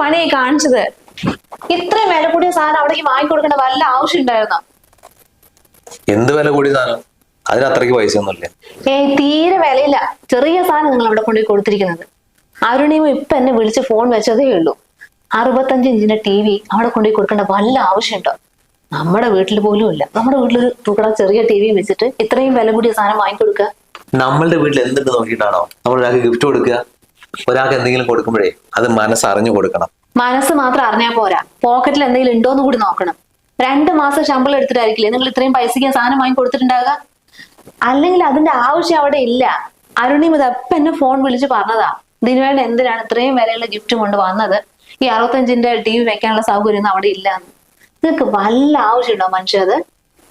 പണിയായി കാണിച്ചത്. ഇത്രയും വില കൂടിയ സാധനം അവിടേക്ക് വാങ്ങിക്കൊടുക്കേണ്ട വല്ല ആവശ്യം ഉണ്ടായിരുന്നോ? എന്ത് വില കൂടിയ സാധനം? അതിന് അത്രയ്ക്ക് പൈസ ഒന്നുമില്ല ഏയ് തീരെ വിലയില്ല. ചെറിയ സാധനം നിങ്ങൾ അവിടെ കൊണ്ടുപോയി കൊടുത്തിരിക്കുന്നത്. അരുണിയും ഇപ്പൊ എന്നെ വിളിച്ച് ഫോൺ വെച്ചതേ ഉള്ളൂ. അറുപത്തഞ്ച് ഇഞ്ചിന്റെ ടി വി അവിടെ കൊണ്ടുപോയി കൊടുക്കേണ്ട വല്ല ആവശ്യമുണ്ടോ? നമ്മുടെ വീട്ടിൽ പോലും ഇല്ല. നമ്മുടെ വീട്ടിലൊരു തുകട ചെറിയ ടി വി വെച്ചിട്ട് ഇത്രയും വില കൂടിയ സാധനം വാങ്ങിക്കൊടുക്കുക നമ്മളുടെ വീട്ടിൽ എന്തുണ്ട് നോക്കിയിട്ടാണോ? നമ്മൾ ഒരാൾക്ക് ഗിഫ്റ്റ് കൊടുക്കുക. ഒരാൾക്ക് എന്തെങ്കിലും കൊടുക്കുമ്പോഴേ അത് മനസ്സറിഞ്ഞു കൊടുക്കണം. മനസ്സ് മാത്രം അറിഞ്ഞാൽ പോരാ. പോക്കറ്റിൽ എന്തെങ്കിലും ഉണ്ടോ എന്ന് കൂടി നോക്കണം. രണ്ട് മാസം ശമ്പളം എടുത്തിട്ടായിരിക്കില്ലേ? നിങ്ങൾ ഇത്രയും പൈസയ്ക്ക് സാധനം വാങ്ങി കൊടുത്തിട്ടുണ്ടാകുക അല്ലെങ്കിൽ അതിന്റെ ആവശ്യം അവിടെ ഇല്ല. അരുണിയും ഇത് എപ്പം എന്നെ ഫോൺ വിളിച്ച് പറഞ്ഞതാ? ഇതിനുവേണ്ടി എന്തിനാണ് ഇത്രയും വിലയുള്ള ഗിഫ്റ്റ് കൊണ്ട് വന്നത്? ഈ അറുപത്തഞ്ചിന്റെ ടി വി വെക്കാനുള്ള സൗകര്യം ഒന്നും അവിടെ ഇല്ല. നിങ്ങൾക്ക് വല്ല ആവശ്യമുണ്ടോ മനുഷ്യ അത്?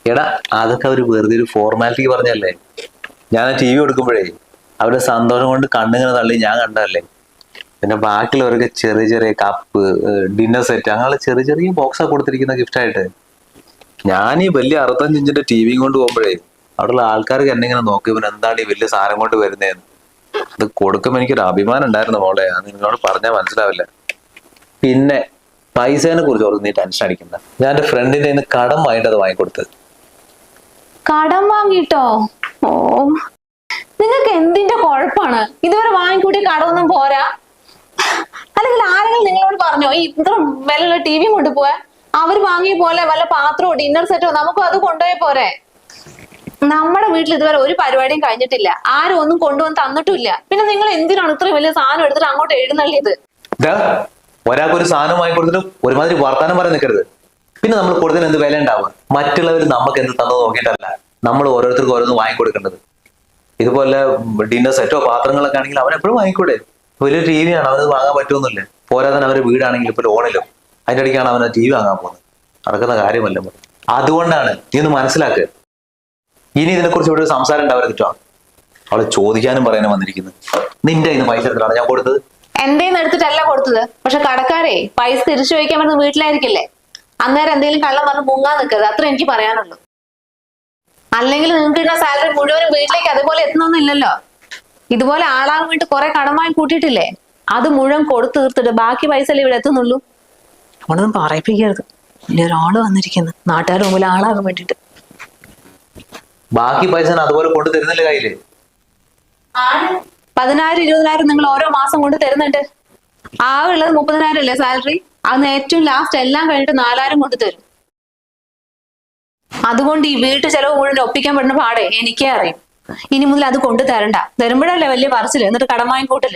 എടാ അതൊക്കെ ഒരു വെറുതെ ഒരു ഫോർമാലിറ്റി പറഞ്ഞല്ലേ? ഞാൻ ടി വി കൊടുക്കുമ്പോഴേ അവരുടെ സന്തോഷം കൊണ്ട് കണ്ണിങ്ങനെ തള്ളി. ഞാൻ കണ്ടതല്ലേ? പിന്നെ ബാക്കിയുള്ളവർക്ക് ചെറിയ ചെറിയ കപ്പ് ഡിന്നർ സെറ്റ് അങ്ങനെയുള്ള ചെറിയ ചെറിയ ബോക്സാണ് കൊടുത്തിരിക്കുന്ന ഗിഫ്റ്റായിട്ട് ഞാൻ ഈ വലിയ അറുപത്തഞ്ച് ഇഞ്ചിന്റെ ടി വിയും കൊണ്ട് പോകുമ്പോഴേ അവിടെയുള്ള ആൾക്കാർക്ക് എന്നെ ഇങ്ങനെ നോക്കി ഇവൻ എന്താണ് ഈ വലിയ സാധനം കൊണ്ട് വരുന്നതെന്ന് അത് കൊടുക്കുമ്പോൾ എനിക്കൊരു അഭിമാനം ഉണ്ടായിരുന്നു മോളെ. അത് നിങ്ങളോട് പറഞ്ഞാൽ മനസ്സിലാവില്ല. പിന്നെ പൈസേനെ കുറിച്ച് ഓർത്ത് നീ ടെൻഷൻ അടിക്കുന്ന ഞാൻ എന്റെ ഫ്രണ്ടിന്റെ നിന്ന് കടം വാങ്ങിയിട്ട് അത് വാങ്ങിക്കൊടുത്തത് കടം വാങ്ങിട്ടോ? ഓ. എന്തിന്റെ കുഴപ്പാണ്? ഇതുവരെ വാങ്ങിക്കൂട്ടി കടമൊന്നും പോരാ. അല്ലെങ്കിൽ ആരെങ്കിലും നിങ്ങളോട് പറഞ്ഞോ ഈ ഇത്ര വിലയുള്ള ടി വി കൊണ്ടുപോയാ അവർ വാങ്ങിയ പോലെ വല്ല പാത്രമോ ഡിന്നർ സെറ്റോ നമുക്കും അത് കൊണ്ടുപോയ പോരെ. നമ്മുടെ വീട്ടിൽ ഇതുവരെ ഒരു പരിപാടിയും കഴിഞ്ഞിട്ടില്ല. ആരും ഒന്നും കൊണ്ടുവന്ന് തന്നിട്ടില്ല പിന്നെ നിങ്ങൾ എന്തിനാണ് ഇത്രയും വലിയ സാധനം എടുത്തിട്ട് അങ്ങോട്ട് എഴുന്നള്ളിയത്? ഒരാൾക്ക് ഒരു സാധനം വാങ്ങിക്കൊടുത്തിട്ട് ഒരുമാതിരി വർത്താനം പറയാൻ നിൽക്കരുത് പിന്നെ നമ്മൾ കൊടുത്തതിന് എന്ത് വില ഉണ്ടാവുക? മറ്റുള്ളവർ നമുക്ക് എന്ത് തന്നത് നോക്കിയിട്ടല്ല. നമ്മൾ ഓരോരുത്തർക്കും ഓരോന്ന് വാങ്ങിക്കൊടുക്കേണ്ടത് ഇതുപോലെ ഡിന്നർ സെറ്റോ പാത്രങ്ങളൊക്കെ ആണെങ്കിൽ അവൻ എപ്പോഴും വാങ്ങിക്കൂടെ? വലിയ ടി വി ആണ് അവനത് വാങ്ങാൻ പറ്റുമെന്നില്ല പോരാതെ അവരുടെ വീടാണെങ്കിൽ ഇപ്പോൾ ലോണിലും അതിന്റെ ഇടയ്ക്കാണ് അവൻ ടി വി വാങ്ങാൻ പോകുന്നത്. നടക്കുന്ന കാര്യമല്ല. അതുകൊണ്ടാണ് നീ ഒന്ന് മനസ്സിലാക്കുക ഇനി ഇതിനെക്കുറിച്ച് ഇവിടെ ഒരു സംസാരം ഉണ്ടാവരുത് കേട്ടോ. അവളെ ചോദിക്കാനും പറയാനും വന്നിരിക്കുന്നത് നിന്റെ ഇന്ന് പൈസ എടുത്തിട്ടാണ് ഞാൻ കൊടുത്തത്? എന്തേന്ന് എടുത്തിട്ടല്ല കൊടുത്തത്. പക്ഷെ കടക്കാരെ പൈസ തിരിച്ചു ചോദിക്കാൻ വേണ്ടി വീട്ടിലായിരിക്കില്ലേ? അന്നേരം എന്തെങ്കിലും കള്ളം പറഞ്ഞ് മുങ്ങാൻ നിൽക്കരുത്. അത്ര എനിക്ക് പറയാനുള്ളൂ. അല്ലെങ്കിൽ നിങ്ങൾക്ക് കിട്ടുന്ന സാലറി മുഴുവനും വീട്ടിലേക്ക് അതുപോലെ എത്തണമെന്നില്ലല്ലോ. ഇതുപോലെ ആളാകാൻ വേണ്ടി കുറെ കടമായി കൂട്ടിയിട്ടില്ലേ? അത് മുഴുവൻ കൊടുത്തു തീർത്തിട്ട് ബാക്കി പൈസ അല്ലേ ഇവിടെ എത്തുന്നുള്ളൂ? അവളൊന്നും പറയിപ്പിക്കരുത്. ഇനി ഒരാൾ വന്നിരിക്കുന്നു. നാട്ടുകാരുടെ മുമ്പിൽ ആളാകാൻ വേണ്ടിട്ട് ബാക്കി പൈസ അതുപോലെ കൊണ്ടു തരുന്നില്ല കയ്യിൽ. പതിനായിരം ഇരുപതിനായിരം നിങ്ങൾ ഓരോ മാസം കൊണ്ട് തരുന്നുണ്ട്. ആകെ ഉള്ളത് മുപ്പതിനായിരം അല്ലേ സാലറി? അന്ന് ഏറ്റവും ലാസ്റ്റ് എല്ലാം കഴിഞ്ഞിട്ട് നാലായിരം കൊണ്ട് തരും. അതുകൊണ്ട് ഈ വീട്ടു ചെലവ് മുഴുവൻ ഒപ്പിക്കാൻ പറ്റുന്ന പാടെ എനിക്കേ അറിയും. ഇനി മുതൽ അത് കൊണ്ടു തരണ്ട. തരുമ്പോഴല്ലേ വലിയ പറച്ചിൽ. എന്നിട്ട് കടം വാങ്ങിക്കൂട്ടൽ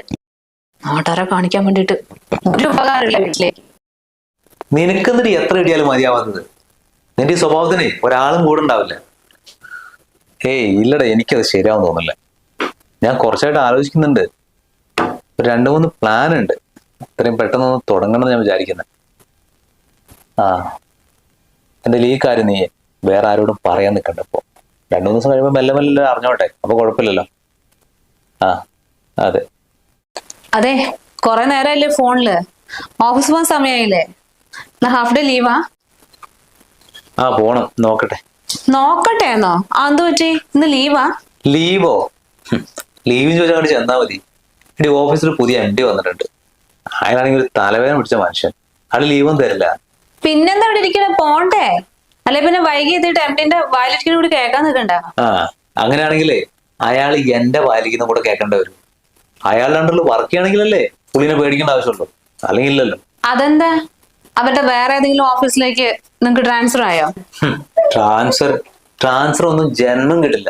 നാട്ടാരെ കാണിക്കാൻ വേണ്ടിട്ട് ഒരു ഉപകാരമില്ല വീട്ടിലേക്ക്. നിനക്കെന്നിട്ട് എത്ര ഇടിയാലും മതിയാവാത്തത്? നിന്റെ ഈ സ്വഭാവത്തിന് ഒരാളും കൂടെ ഉണ്ടാവില്ല. ഏയ് ഇല്ലടാ എനിക്കത് ശരിയാവും തോന്നില്ല ഞാൻ കുറച്ചായിട്ട് ആലോചിക്കുന്നുണ്ട്. ഒരു രണ്ട് മൂന്ന് പ്ലാൻ ഉണ്ട്. ഇത്രയും പെട്ടെന്ന് തുടങ്ങണം എന്ന് ഞാൻ വിചാരിക്കുന്നത് ആ. എന്തായാലും ഈ കാര്യം നീ? വേറെ ആരോടും പറയാൻ നിൽക്കണ്ട ഇപ്പോ രണ്ടു മൂന്ന് ദിവസം കഴിയുമ്പോൾ മെല്ലെ മെല്ലെ അറിഞ്ഞോട്ടെ അപ്പൊ കുഴപ്പമില്ലല്ലോ. ആ അതെ. അതെ കൊറേ നേരമല്ലേ ഫോണിൽ. ഓഫീസ് പോകാൻ സമയമായില്ലേ ഹാഫ് ഡേ ലീവാ ആ? പോണം നോക്കട്ടെ. നോക്കട്ടെ എന്നോ. അതെന്ത് പറ്റി? ഇന്ന് ലീവാ ലീവോ ലീവ് ചോദിച്ചാൽ അങ്ങോട്ട് ചെന്നാ മതി. എന്റെ ഓഫീസിൽ പുതിയ എം ഡി വന്നിട്ടുണ്ട്. അയാളാണെങ്കിൽ ഒരു തലവേദന പിടിച്ച മനുഷ്യൻ. അയാൾ ലീവും തരില്ല. പിന്നെന്താ ഇവിടെ ഇരിക്കണേ? പോണ്ടേ? അല്ലെ പിന്നെ വൈകി എത്തിയിട്ട് എംഡിന്റെ വയലിറ്റിന് കൂടി കേൾക്കാൻ നിൽക്കണ്ട? ആ അങ്ങനെയാണെങ്കിലേ അയാൾ എന്റെ പാലിക്കുന്ന കൂടെ കേൾക്കേണ്ട വരും. അയാളുടെ അണ്ടറിൽ വർക്ക് ചെയ്യണമെങ്കിലല്ലേ പുള്ളിനെ പേടിക്കേണ്ട ആവശ്യമുള്ളൂ. അല്ലെങ്കിൽ ഇല്ലല്ലോ അതെന്താ? അവരുടെ വേറെ ഏതെങ്കിലും ഓഫീസിലേക്ക് നിങ്ങക്ക് ട്രാൻസ്ഫർ ആയോ? ട്രാൻസ്ഫർ ട്രാൻസ്ഫർ ഒന്നും ജന്മം കിട്ടില്ല.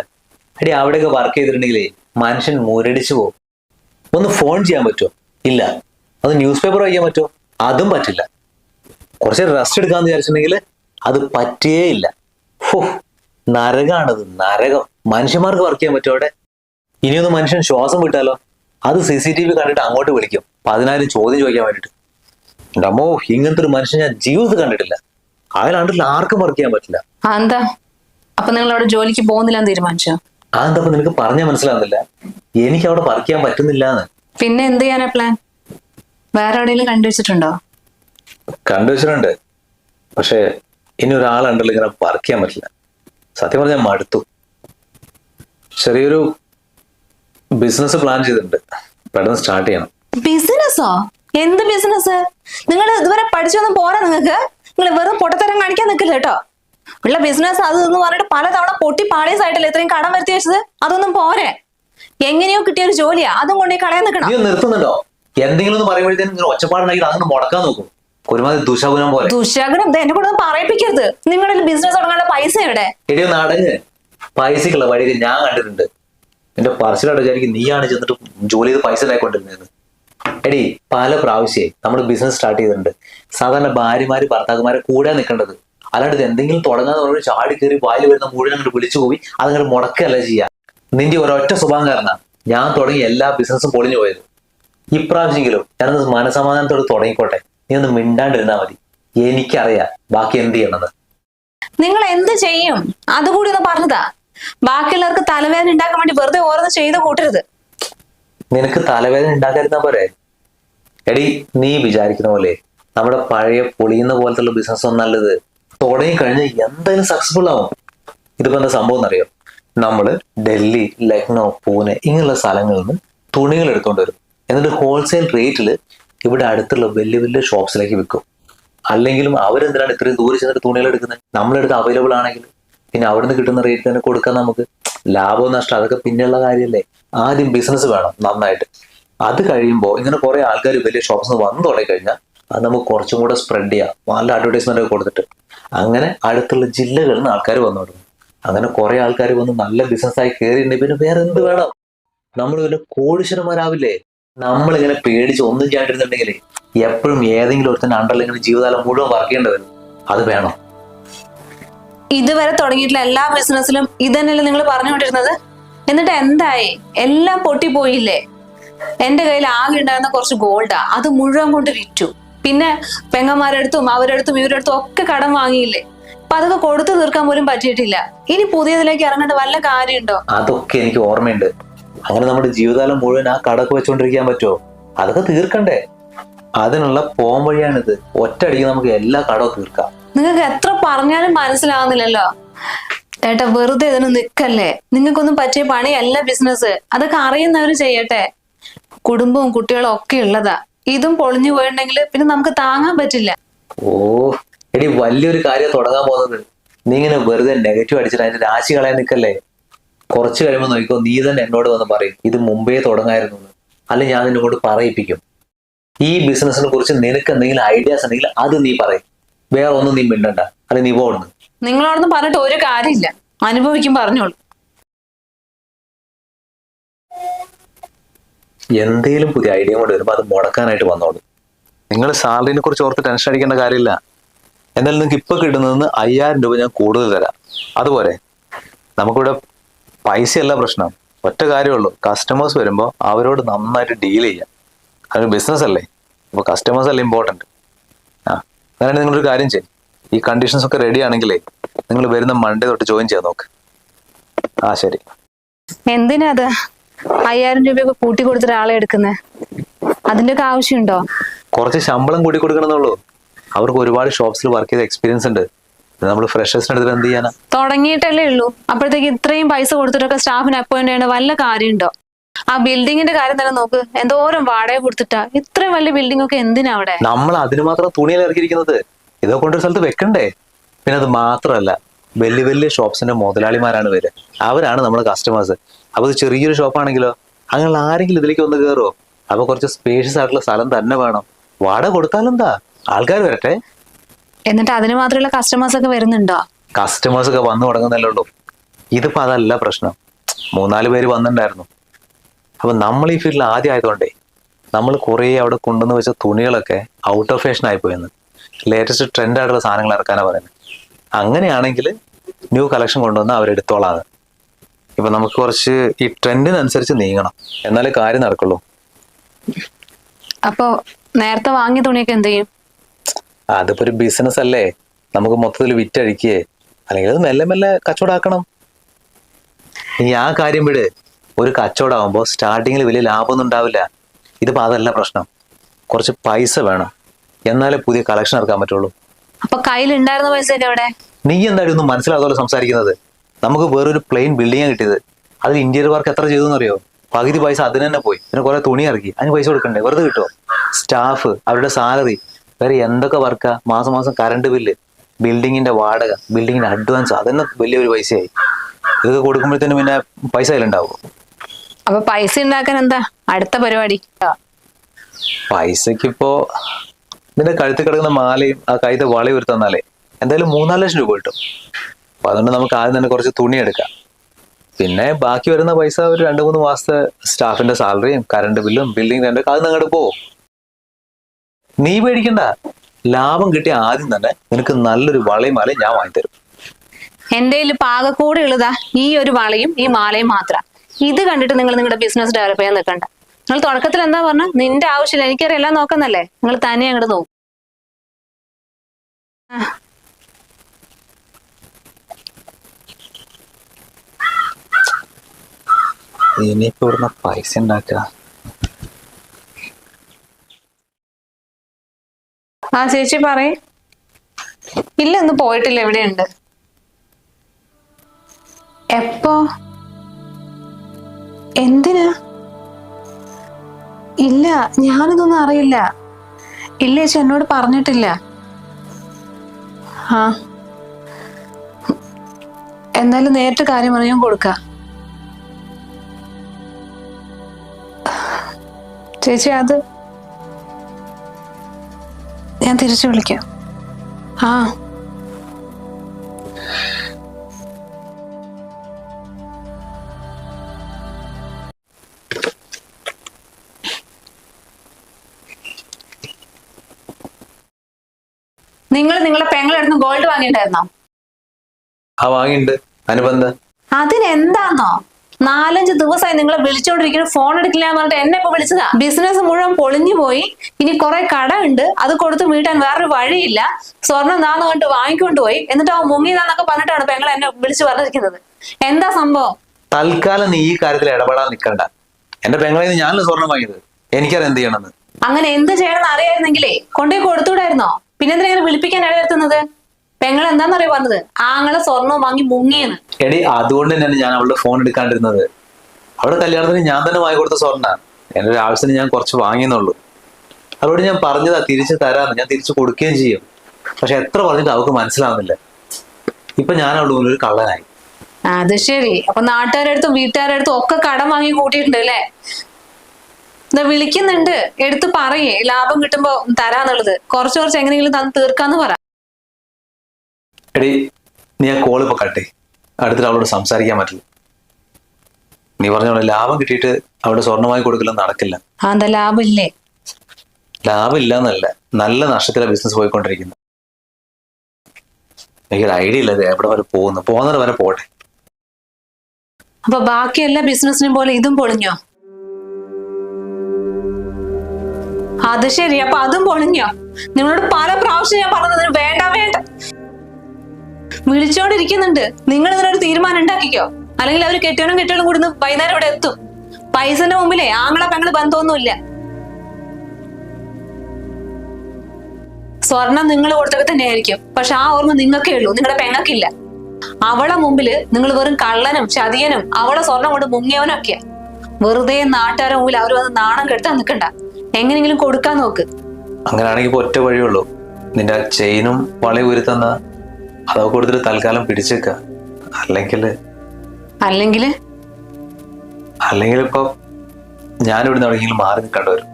അടി അവിടെയൊക്കെ വർക്ക് ചെയ്തിട്ടുണ്ടെങ്കിലേ മനുഷ്യൻ മുരടിച്ചു പോകും. ഒന്ന് ഫോൺ ചെയ്യാൻ പറ്റുമോ? ഇല്ല. അത് ന്യൂസ് പേപ്പർ വായിക്കാൻ പറ്റുമോ? അതും പറ്റില്ല. കുറച്ച് റെസ്റ്റ് എടുക്കാന്ന് വിചാരിച്ചിട്ടുണ്ടെങ്കിൽ അത് പറ്റേ ഇല്ല ഹോ നരകാണത് നരകം. മനുഷ്യന്മാർക്ക് വർക്ക് ചെയ്യാൻ പറ്റും അവിടെ? ഇനിയൊന്ന് മനുഷ്യൻ ശ്വാസം വിട്ടാലോ? അത് സി സി ടി വി കണ്ടിട്ട് അങ്ങോട്ട് വിളിക്കും. പതിനായിരം ചോദ്യം ചോദിക്കാൻ വേണ്ടിട്ട് ഡമോ ഇങ്ങനത്തെ ഒരു മനുഷ്യൻ ഞാൻ ജീവിതത്തിൽ കണ്ടിട്ടില്ല. അയാളാണ്ടിൽ ആർക്കും വർക്ക് ചെയ്യാൻ പറ്റില്ല. എന്താ? അപ്പൊ നിങ്ങൾ അവിടെ ജോലിക്ക് പോകുന്നില്ലെന്ന് തീരുമാനിച്ചോ? അതെന്താ നിനക്ക് പറഞ്ഞാൽ മനസ്സിലാവുന്നില്ല. എനിക്ക് അവിടെ വർക്ക് ചെയ്യാൻ പറ്റുന്നില്ല പിന്നെ എന്ത് ചെയ്യാനാ പ്ലാൻ വേറെ എവിടെയെങ്കിലും കണ്ടുവച്ചിട്ടുണ്ടോ? കണ്ടുവച്ചിട്ടുണ്ട്. പക്ഷെ ഇനി ഒരാളുണ്ടല്ലോ ഇങ്ങനെ വർക്ക് ചെയ്യാൻ പറ്റില്ല. സത്യം പറഞ്ഞാൽ മടുത്തു. ചെറിയൊരു ബിസിനസ് പ്ലാൻ ചെയ്തിട്ടുണ്ട്. പെട്ടെന്ന് സ്റ്റാർട്ട് ചെയ്യണം. ബിസിനസ്സോ എന്ത് ബിസിനസ് നിങ്ങൾ ഇതുവരെ പഠിച്ചൊന്നും പോരാ നിങ്ങൾക്ക് നിങ്ങൾ വെറും പൊട്ടത്തരം കാണിക്കാൻ നിൽക്കില്ല കേട്ടോ. ഉള്ള ബിസിനസ് അത് എന്ന് പറഞ്ഞിട്ട് പലതവണ പൊട്ടി പാളീസായിട്ടല്ലേ ഇത്രയും കടം വരുത്തി വെച്ചത് അതൊന്നും പോരെ. എങ്ങനെയോ കിട്ടിയ ഒരു ജോലിയാ. അതും കൊണ്ടേ കളയാൻ നിൽക്കണം. നിർത്തുന്നുണ്ടോ? എന്തെങ്കിലും ഒന്ന് പറയുമ്പോഴത്തേനും ഒച്ചപ്പാടുണ്ടെങ്കിൽ അങ്ങനെ മുടക്കാൻ നോക്കും. ഒരുമാതിരി ദുശകുനം പോലെ. ദുശകുനം? ദേ എന്നെ കൊണ്ടൊന്നും പറയിപ്പിക്കരുത്. നിങ്ങളുടെ ബിസിനസ് തുടങ്ങാനുള്ള പൈസ എവിടെ? എടി അടങ്ങ്. പൈസക്കുള്ള വഴി ഞാൻ കണ്ടിട്ടുണ്ട്. എന്റെ പറച്ചിലോട് വിചാരിക്കും നീയാണ് ചെന്നിട്ട് ജോലി ചെയ്ത് പൈസ ഉണ്ടായിക്കൊണ്ടിരുന്നത്. എടി പല പ്രാവശ്യേ നമ്മൾ ബിസിനസ് സ്റ്റാർട്ട് ചെയ്തിട്ടുണ്ട്. സാധാരണ ഭാര്യമാര് ഭർത്താക്കന്മാരെ കൂടെ നിൽക്കേണ്ടത്. അല്ലാണ്ട് എന്തെങ്കിലും തുടങ്ങാന്ന് പറഞ്ഞ് ചാടി കയറി വായിൽ വരുന്ന മുഴുവൻ അങ്ങോട്ട് വിളിച്ചു പോയി അതങ്ങോട്ട് മുടക്കല്ല ചെയ്യാ. നിന്റെ ഒരൊറ്റ സ്വഭാവം കാരണം ഞാൻ തുടങ്ങി എല്ലാ ബിസിനസ്സും പൊളിഞ്ഞു പോയത്. ഇപ്രാവശ്യമെങ്കിലും ഞാനൊന്ന് മനസമാധാനത്തോട് തുടങ്ങിക്കോട്ടെ. നീ ഒന്ന് മിണ്ടാണ്ടിരുന്നാ മതി. എനിക്കറിയാം ബാക്കി എന്ത് ചെയ്യണമെന്ന്. നിങ്ങൾ എന്ത് ചെയ്യും? അതുകൂടി ഒന്ന് പറഞ്ഞതാ. ബാക്കിയുള്ളവർക്ക് തലവേദന ഉണ്ടാക്കാൻ വേണ്ടി വെറുതെ ഓരോന്ന് ചെയ്ത് കൂട്ടരുത്. നിനക്ക് തലവേദന ഉണ്ടാക്കരുന്ന പോരെ? എടി നീ വിചാരിക്കുന്ന പോലെ നമ്മുടെ പഴയ പൊളിയുന്ന പോലത്തുള്ള ബിസിനസ് ഒന്നും നല്ലത് തുടങ്ങി കഴിഞ്ഞാൽ എന്തായാലും സക്സസ്ഫുൾ ആവും. ഇതിപ്പോ എന്താ സംഭവം എന്നറിയോ? നമ്മൾ ഡൽഹി ലക്നൗ പൂനെ ഇങ്ങനെയുള്ള സ്ഥലങ്ങളിൽ നിന്ന് തുണികൾ എടുത്തുകൊണ്ട് വരും. എന്നിട്ട് ഹോൾസെയിൽ റേറ്റിൽ ഇവിടെ അടുത്തുള്ള വലിയ വലിയ ഷോപ്സിലേക്ക് വിൽക്കും. അല്ലെങ്കിലും അവരെന്തിനാണ് ഇത്രയും ദൂരെ ചെന്നിട്ട് തുണികൾ എടുക്കുന്നത് നമ്മളെടുത്ത് അവൈലബിൾ ആണെങ്കിൽ പിന്നെ അവിടുന്ന് കിട്ടുന്ന റേറ്റ് തന്നെ കൊടുക്കാൻ നമുക്ക്. ലാഭവും നഷ്ടം അതൊക്കെ പിന്നെയുള്ള കാര്യമല്ലേ ആദ്യം ബിസിനസ് വേണം നന്നായിട്ട്. അത് കഴിയുമ്പോൾ ഇങ്ങനെ കുറെ ആൾക്കാർ വലിയ ഷോപ്സ് വന്നു തുടങ്ങി കഴിഞ്ഞാൽ അത് നമുക്ക് കുറച്ചും കൂടെ സ്പ്രെഡ് ചെയ്യാം. നല്ല അഡ്വർടൈസ്മെന്റ് ഒക്കെ കൊടുത്തിട്ട്. അങ്ങനെ അടുത്തുള്ള ജില്ലകളിൽ നിന്ന് ആൾക്കാർ വന്നു തുടങ്ങും. അങ്ങനെ കുറെ ആൾക്കാർ വന്ന് നല്ല ബിസിനസ്സായി കയറിയിട്ടുണ്ടെങ്കിൽ പിന്നെ വേറെ എന്ത് വേണം? നമ്മൾ വല്ല കോടീശ്വരന്മാരാവില്ലേ? നമ്മളിങ്ങനെ പേടിച്ച് ഒന്നും ചെയ്യാണ്ടിരുന്നുണ്ടെങ്കിൽ എപ്പോഴും ഏതെങ്കിലും ഒരുത്തന്നെ അണ്ടറിൽ ഇങ്ങനെ ജീവിതകാലം മുഴുവൻ വർക്ക് ചെയ്യേണ്ടി വരും അത് വേണം. ഇതുവരെ തുടങ്ങിയിട്ടുള്ള എല്ലാ ബിസിനസ്സിലും ഇതന്നെയല്ലേ നിങ്ങൾ പറഞ്ഞുകൊണ്ടിരുന്നത്? എന്നിട്ട് എന്തായി? എല്ലാം പൊട്ടിപ്പോയില്ലേ? എന്റെ കയ്യിൽ ആകെ ഉണ്ടായിരുന്ന കുറച്ച് ഗോൾഡാ അത് മുഴുവൻ കൊണ്ട് വിറ്റു. പിന്നെ പെങ്ങന്മാരടുത്തും അവരടുത്തും ഇവരടുത്തും ഒക്കെ കടം വാങ്ങിയില്ലേ? അപ്പൊ അതൊക്കെ കൊടുത്തു തീർക്കാൻ പോലും പറ്റിയിട്ടില്ല. ഇനി പുതിയതിലേക്ക് ഇറങ്ങേണ്ട വല്ല കാര്യമുണ്ടോ? അതൊക്കെ എനിക്ക് ഓർമ്മയുണ്ട്. അങ്ങനെ നമ്മുടെ ജീവിതകാലം മുഴുവൻ ആ കടക്ക് വെച്ചുകൊണ്ടിരിക്കാൻ പറ്റുമോ അതൊക്കെ തീർക്കണ്ടേ? അതിനുള്ള പോം വഴിയാണിത്. ഒറ്റയടിക്ക് നമുക്ക് എല്ലാ കടവും തീർക്കാം. നിങ്ങൾക്ക് എത്ര പറഞ്ഞാലും മനസ്സിലാവുന്നില്ലല്ലോ. ഏട്ടാ വെറുതെ ഇതിന് നിക്കല്ലേ നിങ്ങൾക്കൊന്നും പറ്റിയ പണിയല്ല ബിസിനസ് അതൊക്കെ അറിയുന്നവർ ചെയ്യട്ടെ. കുടുംബവും കുട്ടികളും ഒക്കെ ഉള്ളതാ. ഇതും പൊളിഞ്ഞു പോയിട്ടുണ്ടെങ്കിൽ പിന്നെ നമുക്ക് താങ്ങാൻ പറ്റില്ല. ഓ എടി വലിയൊരു കാര്യം തുടങ്ങാൻ പോകുന്നത്. നീ ഇങ്ങനെ വെറുതെ നെഗറ്റീവ് അടിച്ചിട്ട് അതിന്റെ രാശി കളയാൻ നിൽക്കല്ലേ? കുറച്ച് കഴിയുമ്പോൾ നോക്കിക്കോ നീ തന്നെ എന്നോട് വന്ന് പറയും ഇത് മുമ്പേ തുടങ്ങായിരുന്നു അല്ലെ ഞാൻ നിന്നോട് പറയിപ്പിക്കും. ഈ ബിസിനസിനെ കുറിച്ച് നിനക്ക് എന്തെങ്കിലും ഐഡിയാസ് ഉണ്ടെങ്കിൽ അത് നീ പറയും. വേറെ ഒന്നും നീ മിണ്ടണ്ട. അല്ലെ നീ പോടുന്നു നിങ്ങളോടൊന്നും പറഞ്ഞിട്ട് ഒരു കാര്യമില്ല. അനുഭവിക്കും പറഞ്ഞോളൂ. എന്തേലും പുതിയ ഐഡിയ കൊണ്ട് വരുമ്പോൾ അത് മുടക്കാനായിട്ട് വന്നോളൂ. നിങ്ങൾ സാലറിനെ കുറിച്ച് ഓർത്ത് ടെൻഷൻ അടിക്കേണ്ട കാര്യമില്ല. എന്നാൽ നിങ്ങൾക്ക് ഇപ്പൊ കിട്ടുന്നതെന്ന് അയ്യായിരം രൂപ ഞാൻ കൂടുതൽ തരാം. അതുപോലെ നമുക്കിവിടെ പൈസയല്ല പ്രശ്നം. ഒറ്റ കാര്യമുള്ളൂ. കസ്റ്റമേഴ്സ് വരുമ്പോൾ അവരോട് നന്നായിട്ട് ഡീൽ ചെയ്യാം. അതൊരു ബിസിനസ് അല്ലേ? അപ്പോൾ കസ്റ്റമേഴ്സ് അല്ലേ ഇമ്പോർട്ടന്റ് ആ അങ്ങനെയാണെങ്കിൽ നിങ്ങളൊരു കാര്യം ചെയ്യും. ഈ കണ്ടീഷൻസ് ഒക്കെ റെഡി ആണെങ്കിലേ നിങ്ങൾ വരുന്ന മൺഡേ തൊട്ട് ജോയിൻ ചെയ്യാൻ നോക്ക്. ആ ശരി. എന്തിനാ അത് അയ്യായിരം രൂപയൊക്കെ കൂട്ടി കൊടുത്തിട്ട് ആളെ എടുക്കുന്നത് അതിന്റെ ഒക്കെ ആവശ്യമുണ്ടോ? കുറച്ച് ശമ്പളം കൂടി കൊടുക്കണമെന്നുള്ളൂ. അവർക്ക് ഒരുപാട് ഷോപ്സിൽ വർക്ക് ചെയ്ത എക്സ്പീരിയൻസ് ഉണ്ട്. നമ്മൾ ഫ്രഷേഴ്സിന് എടുത്തിട്ട് എന്ത് ചെയ്യാനാ? തുടങ്ങിയിട്ടല്ലേ ഉള്ളൂ. അപ്പോഴത്തേക്ക് ഇത്രയും പൈസ കൊടുത്തിട്ടൊക്കെ സ്റ്റാഫിന് അപ്പോയിന്റ് ചെയ്യേണ്ട വല്ല കാര്യമുണ്ടോ? ആ ബിൽഡിങ്ങിന്റെ കാര്യം തന്നെ നോക്ക്. എന്തോരം വാടക കൊടുത്തിട്ടാ. ഇത്രയും വലിയ ബിൽഡിംഗ് ഒക്കെ എന്തിനാ അവിടെ? നമ്മൾ അതിന് മാത്രം തുണിയിൽ ഇറക്കിയിരിക്കുന്നത്. ഇതൊക്കെ കൊണ്ടൊരു സ്ഥലത്ത് വെക്കണ്ടേ? പിന്നെ അത് മാത്രമല്ല വലിയ വലിയ ഷോപ്സിന്റെ മുതലാളിമാരാണ് വരെ അവരാണ് നമ്മുടെ കസ്റ്റമേഴ്സ് അപ്പൊ ഇത് ചെറിയൊരു ഷോപ്പാണെങ്കിലോ അങ്ങനെയുള്ള ആരെങ്കിലും ഇതിലേക്ക് ഒന്ന് കയറുമോ അപ്പൊ കുറച്ച് സ്പേഷ്യസ് ആയിട്ടുള്ള സ്ഥലം തന്നെ വേണം. വാടക കൊടുത്താലെന്താ ആൾക്കാർ വരട്ടെ. എന്നിട്ട് അതിന് മാത്രമുള്ള കസ്റ്റമേഴ്സ് ഒക്കെ വരുന്നുണ്ടോ? കസ്റ്റമേഴ്സ് ഒക്കെ വന്നു തുടങ്ങുന്നല്ലേ ഉള്ളൂ. ഇതിപ്പോ അതല്ല പ്രശ്നം. മൂന്നാൽ പേര് വന്നിട്ടുണ്ടായിരുന്നു. അപ്പൊ നമ്മൾ ഈ ഫീൽഡിൽ ആദ്യം ആയതുകൊണ്ടേ നമ്മൾ കുറേ അവിടെ കൊണ്ടുവന്ന് വെച്ച തുണികളൊക്കെ ഔട്ട് ഓഫ് ഫാഷൻ ആയിപ്പോയെന്ന് ലേറ്റസ്റ്റ് ട്രെൻഡ് ആയിട്ടുള്ള സാധനങ്ങൾ ഇറക്കാനാണ് പറയുന്നത് അങ്ങനെയാണെങ്കിൽ ന്യൂ കളക്ഷൻ കൊണ്ടുവന്ന് അവരെടുത്തോളാന്ന് ഇപ്പൊ നമുക്ക് കുറച്ച് ഈ ട്രെൻഡിനനുസരിച്ച് നീങ്ങണം. എന്നാലേ കാര്യം നടക്കുള്ളൂ. അപ്പോ നേരത്തെ വാങ്ങിയ തുണിയൊക്കെ എന്ത് ചെയ്യും? അതിപ്പോ ഒരു ബിസിനസ് അല്ലേ? നമുക്ക് മൊത്തത്തിൽ വിറ്റഴിക്കേ. അല്ലെങ്കിൽ അത് മെല്ലെ മെല്ലെ കച്ചവടാക്കണം. ഇനി ആ കാര്യം വിട്. ഒരു കച്ചവടമാകുമ്പോൾ സ്റ്റാർട്ടിങ്ങിൽ വലിയ ലാഭമൊന്നും ഉണ്ടാവില്ല. ഇതിപ്പോ അതല്ല പ്രശ്നം. കുറച്ച് പൈസ വേണം. എന്നാലേ പുതിയ കളക്ഷൻ ഇറക്കാൻ പറ്റുള്ളൂ. അപ്പൊ കയ്യിൽ ഉണ്ടായിരുന്ന പൈസയൊക്കെ എവിടെ നീ എന്തായാലും ഒന്നും മനസ്സിലാകാതെ സംസാരിക്കുന്നത്? നമുക്ക് വേറൊരു പ്ലെയിൻ ബിൽഡിംഗ് കിട്ടിയത്. അതിൽ ഇന്റീരിയർ വർക്ക് എത്ര ചെയ്തു അറിയോ പകുതി പൈസ അതിന് തന്നെ പോയി. പിന്നെ കുറെ തുണി ഇറക്കി. അതിന് പൈസ കൊടുക്കണ്ടേ? വെറുതെ കിട്ടുമോ സ്റ്റാഫ് അവരുടെ സാലറി വേറെ എന്തൊക്കെ വർക്കാ മാസം മാസം കറണ്ട് ബില്ല് ബിൽഡിങ്ങിന്റെ വാടക ബിൽഡിങ്ങിന്റെ അഡ്വാൻസ് അതൊന്നും വലിയൊരു പൈസയായി. ഇതൊക്കെ കൊടുക്കുമ്പോഴത്തേനും പിന്നെ പൈസ അതിലുണ്ടാവും അപ്പൊ പൈസ ഉണ്ടാക്കാൻ എന്താ? അടുത്ത പരിപാടി. പൈസക്കിപ്പോ ഇതിന്റെ കഴുത്തിൽ കിടക്കുന്ന മാലയും ആ കൈത്തെ വളയും ഒരു തന്നാലേ എന്തായാലും മൂന്നാൽ ലക്ഷം രൂപ കിട്ടും. അപ്പൊ അതുകൊണ്ട് നമുക്ക് ആദ്യം തന്നെ കുറച്ച് തുണി എടുക്കാം. പിന്നെ ബാക്കി വരുന്ന പൈസ ഒരു രണ്ട് മൂന്ന് മാസത്തെ സ്റ്റാഫിന്റെ സാലറിയും കറണ്ട് ബില്ലും ബില്ലിംഗ് രണ്ടൊക്കെ അത് നിങ്ങളുടെ പോവും. നീ പേടിക്കണ്ട. ലാഭം കിട്ടിയ ആദ്യം തന്നെ നിനക്ക് നല്ലൊരു വളയും മാലയും ഞാൻ വാങ്ങിത്തരും. എന്റെ കയ്യിൽ പാകക്കൂടെ ഉള്ളതാ ഈ ഒരു വളയും ഈ മാലയും മാത്രം. ഇത് കണ്ടിട്ട് നിങ്ങൾ നിങ്ങളുടെ ബിസിനസ് ഡെവലപ്പ് ചെയ്യാൻ നിൽക്കണ്ട. നിങ്ങൾ തുടക്കത്തിൽ എന്താ പറഞ്ഞ? നിന്റെ ആവശ്യമില്ല. എനിക്കറിയാം എല്ലാം നോക്കുന്നല്ലേ? നിങ്ങൾ തന്നെ അങ്ങോട്ട് നോക്കും. ഇനിയിപ്പോ പൈസ ഉണ്ടാക്കുക. ആ ചേച്ചി പറയും. ഇല്ല ഇന്ന് പോയിട്ടില്ല എവിടെയുണ്ട് എപ്പോ? എന്തിനാ? ഇല്ല ഞാനിതൊന്നും അറിയില്ല. ഇല്ല ചേച്ചി എന്നോട് പറഞ്ഞിട്ടില്ല. ആ. എന്നാലും നേരിട്ട് കാര്യം ഞാൻ കൊടുക്കാം. ചേച്ചി അത് തിരിച്ചു വിളിക്കാം. ആ. നിങ്ങൾ നിങ്ങളെ പെങ്ങളെടുത്ത് ഗോൾഡ് വാങ്ങിണ്ടായിരുന്നോ ആ അനുബന്ധ അതിനെന്താന്നോ? നാലഞ്ച് ദിവസമായി നിങ്ങളെ വിളിച്ചോണ്ടിരിക്കുന്ന. ഫോൺ എടുക്കില്ല എന്ന് പറഞ്ഞിട്ട് എന്നെ ഇപ്പൊ വിളിച്ചതാ. ബിസിനസ് മുഴുവൻ പൊളിഞ്ഞു പോയി. ഇനി കുറെ കട ഉണ്ട്. അത് കൊടുത്ത് വീട്ടാൻ വേറൊരു വഴിയില്ല. സ്വർണം എന്താന്ന് പറഞ്ഞിട്ട് വാങ്ങിക്കൊണ്ട് പോയി. എന്നിട്ട് അവൻ മുങ്ങിയതാന്നൊക്കെ പറഞ്ഞിട്ടാണ് പെങ്ങൾ എന്നെ വിളിച്ചു പറഞ്ഞിരിക്കുന്നത്. എന്താ സംഭവം? തൽക്കാലം നീ ഈ കാര്യത്തിൽ ഇടപെടാൻ നിൽക്കണ്ട. എന്റെ പെങ്ങളെ ഞാൻ സ്വർണം വാങ്ങിയത്? എനിക്കറിയാം എന്ത് ചെയ്യണമെന്ന്? അങ്ങനെ എന്ത് ചെയ്യണമെന്ന് അറിയായിരുന്നെങ്കിലേ കൊണ്ടുപോയി കൊടുത്തുവിടായിരുന്നോ? പിന്നെന്തിനാ വിളിപ്പിക്കാൻ ഇടവരുത്തുന്നത്? പെങ്ങൾ എന്താന്നറിയോ പറഞ്ഞത്? ആങ്ങളെ സ്വർണം വാങ്ങി മുങ്ങിയെന്ന്. എടി അതുകൊണ്ട് തന്നെയാണ് ഞാൻ അവളുടെ ഫോൺ എടുക്കാണ്ടിരുന്നത്. അവളുടെ കല്യാണത്തിന് ഞാൻ തന്നെ വാങ്ങി കൊടുത്ത സ്വർണ. എന്റെ ഒരു ആവശ്യത്തിന് ഞാൻ കുറച്ച് വാങ്ങിയെന്നുള്ളൂ. അവളോട് ഞാൻ പറഞ്ഞതാ തിരിച്ചു തരാന്ന്. ഞാൻ തിരിച്ചു കൊടുക്കുകയും ചെയ്യും. പക്ഷെ എത്ര പറഞ്ഞിട്ട് അവൾക്ക് മനസ്സിലാവുന്നില്ല. ഇപ്പൊ ഞാൻ അവളുടെ മുന്നിൽ ഒരു കള്ളനായി. അത് ശരി. അപ്പൊ നാട്ടുകാരുടെ അടുത്തും വീട്ടുകാരുടെ അടുത്തും ഒക്കെ കടം വാങ്ങി കൂട്ടിയിട്ടുണ്ട് അല്ലേ? എന്താ വിളിക്കുന്നുണ്ട്. എടുത്ത് പറയേ. ലാഭം കിട്ടുമ്പോ തരാന്നുള്ളത്. കുറച്ച് കുറച്ച് എങ്ങനെയെങ്കിലും തന്ന് തീർക്കാന്ന് പറ. എടി നീ ആ കോൾ ഇപ്പൊ കട്ടെ അടുത്തിട്ട് അവളോട് സംസാരിക്കാൻ പറ്റില്ല. നീ പറഞ്ഞ ലാഭം കിട്ടിയിട്ട് അവിടെ സ്വർണമായി കൊടുക്കലും നടക്കില്ല. ആ ലാഭമില്ല? ലാഭം ഇല്ലേ എന്നല്ല നല്ല നഷ്ടത്തിലാണ് ബിസിനസ് പോയിക്കൊണ്ടിരിക്കുന്നു. എനിക്കൊരു ഐഡിയ ഇല്ല എവിടെ വരെ പോകുന്നു. പോകുന്നത് വരെ പോട്ടെ. അപ്പൊ ബാക്കി എല്ലാ ബിസിനസിനും പോലെ ഇതും പൊളിഞ്ഞോ? അത് ശരി അപ്പൊ അതും പൊളിഞ്ഞോ? നിങ്ങളോട് പല പ്രാവശ്യം ഞാൻ പറഞ്ഞത് വേണ്ട വേണ്ട. വിളിച്ചോണ്ടിരിക്കുന്നുണ്ട്. നിങ്ങൾ ഇതിനൊരു തീരുമാനം ഉണ്ടാക്കിക്കോ. അല്ലെങ്കിൽ അവർ കെട്ടിയവനും കെട്ടിയവനും കൂടി ഇന്ന് വൈകുന്നേരം ഇവിടെ എത്തും. പൈസന്റെ മുമ്പിലേ ആങ്ങളെ പെങ്ങൾ ബന്ധമൊന്നുമില്ല. സ്വർണം നിങ്ങൾ കൊടുത്തൊക്കെ തന്നെയായിരിക്കും. പക്ഷെ ആ ഓർമ്മ നിങ്ങൾക്കേ ഉള്ളൂ. നിങ്ങളുടെ പെങ്ങൾക്കില്ല. അവളെ മുമ്പിൽ നിങ്ങൾ വെറും കള്ളനും ചതിയനും അവളെ സ്വർണം കൊണ്ട് മുങ്ങിയവനൊക്കെയാ. വെറുതെ നാട്ടുകാരെ മുമ്പിൽ അവർ വന്ന് നാണം കെടുത്താൻ നിൽക്കണ്ട. എങ്ങനെയെങ്കിലും കൊടുക്കാൻ നോക്ക്. അങ്ങനെയാണെങ്കിൽ ഒറ്റ വഴിയുള്ളൂ നിന്റെ ചെയിനും വളയും ഉരുത്തന്ന അതൊക്കെ കൊടുത്തിട്ട് തൽക്കാലം പിടിച്ചേക്ക. അല്ലെങ്കിൽ അല്ലെങ്കിൽ? അല്ലെങ്കിൽ ഇപ്പൊ ഞാനിവിടുന്ന് എവിടെയെങ്കിലും മാറി നിൽക്കേണ്ടി വരും.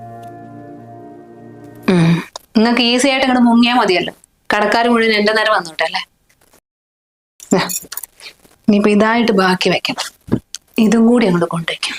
നിങ്ങൾക്ക് ഈസി ആയിട്ട് അങ്ങോട്ട് മുങ്ങിയാൽ മതിയല്ലോ. കടക്കാർ മുഴുവൻ എന്റെ നേരം വന്നോട്ടെ അല്ലേ? ഇനിയിപ്പോ ഇതായിട്ട് ബാക്കി വെക്കണം. ഇതും കൂടി അങ്ങോട്ട് കൊണ്ടുവയ്ക്കാം.